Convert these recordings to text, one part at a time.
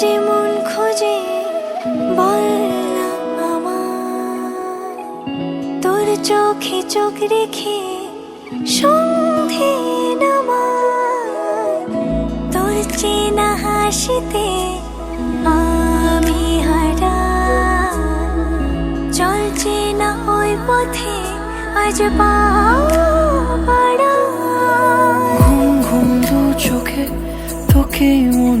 যে মন খোঁজে বল তোর চোখে চোখ রেখে সন্ধে নামায়। তোর চেনা হাসিতে আমি হারা চল চেনা ওই পথে আজ পাড়া ঘুম ঘুম দু চোখে, তোকে মন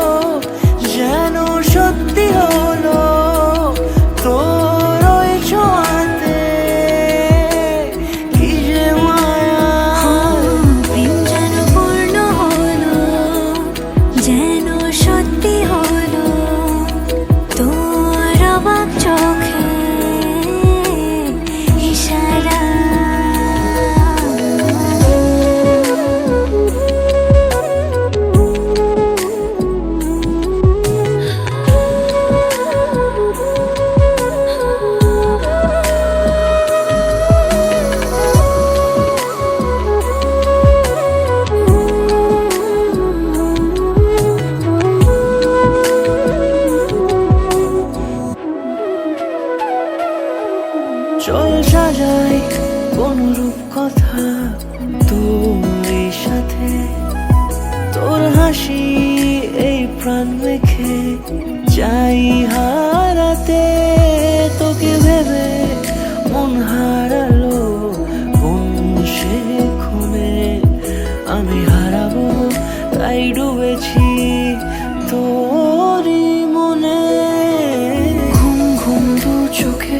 চল সাজাই কোন রূপ কথা তোর সাথে। তোর হাসি এই প্রাণ মেখে চাই হারাতে। তোকে ভেবে মন হারালো কোন সে খুনে। আমি হারাবো, তাই ডুবেছি তোরই মনে। ঘুম ঘুম দু চোখে